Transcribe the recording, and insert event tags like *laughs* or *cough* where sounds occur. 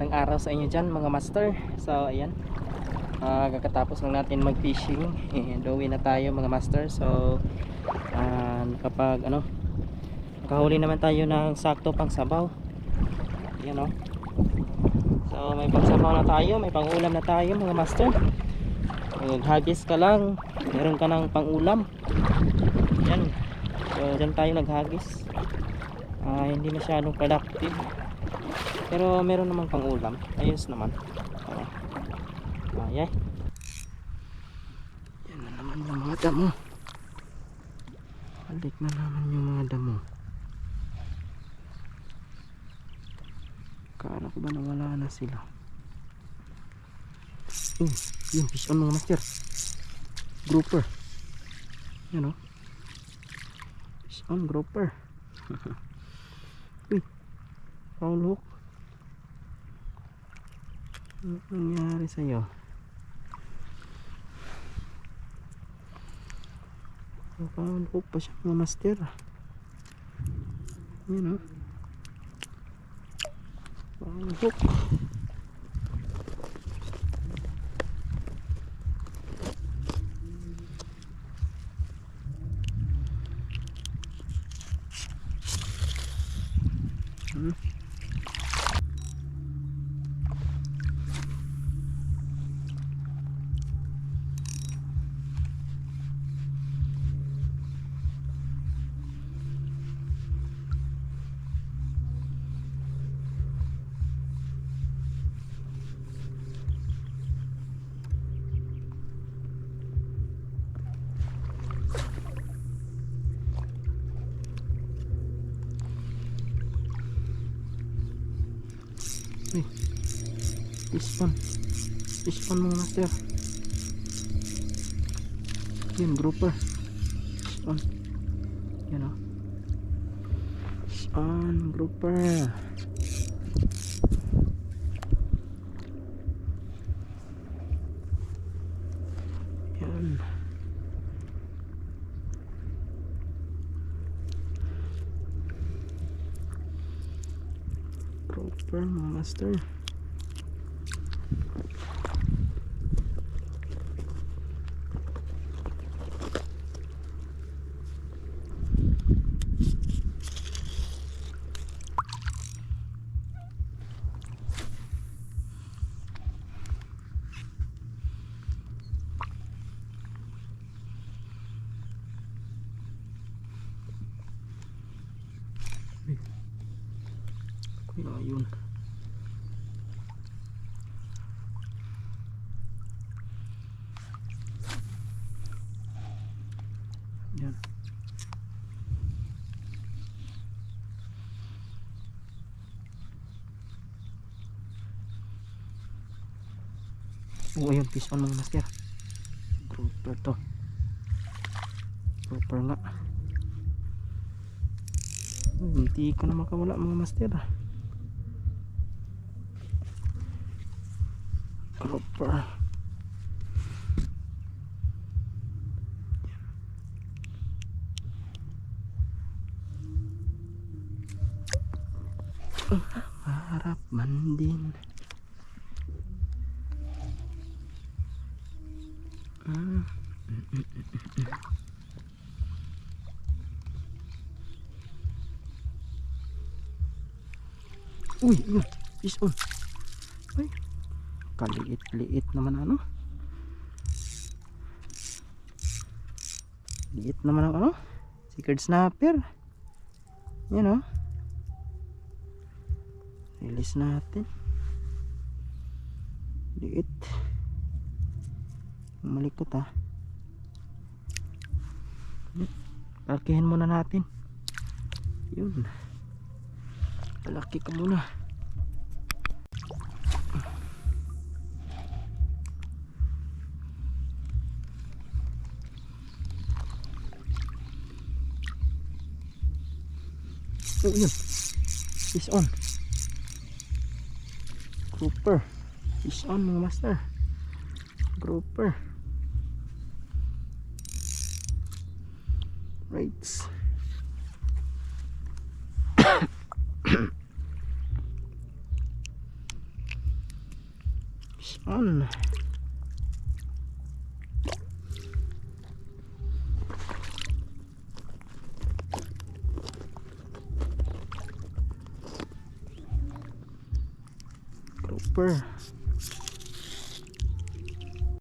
Magandang araw sa inyo dyan mga master. So ayan. Ah, kakatapos lang natin mag fishing. And uwi na tayo mga master. So ah, kapag ano nakahuli naman tayo ng sakto pang sabaw. Ayan o. So may pangsabaw na tayo, may pangulam na tayo mga master. Naghagis ka lang, meron ka ng pangulam. Yan. So dyan tayo naghagis. Ah, hindi masyadong productive. Pero meron naman pang ulam. Ayos naman. Oh. Ay, ay. Yan na naman yung mga damo. Balik na naman yung mga damo. Kala ko ba nawala na sila? Oh, yun, fish on mga master. Grouper. Yan o. Fish on grouper. *laughs* Uy, foul hook. Ano nangyari sa'yo? Hook pa siya mga master. Yan o. Foul hook. On. Fish on mga master. Yun, grouper. Fish on. Yan o. Fish on, grouper. Yan. Grouper mga master. Yun. Yan. Oo, ayun, fish on mga master. Grouper to. Grouper nga. Oh, Hindi ko na makawala mga master. ah. Grouper. Harap man din. Ah. mm, mm, mm, mm, mm. Uy, yun. Fish on. Ay. Kaliit-liit naman ano. Liit naman ano. Secret snapper. Yan o. Release natin. Liit. Malikot ha. Kalkihin muna natin. Yun. Palaki ka muna. Oh, yun. Fish on. Grouper. Fish on mga master. Grouper. Rates. *coughs* Fish on. Grouper.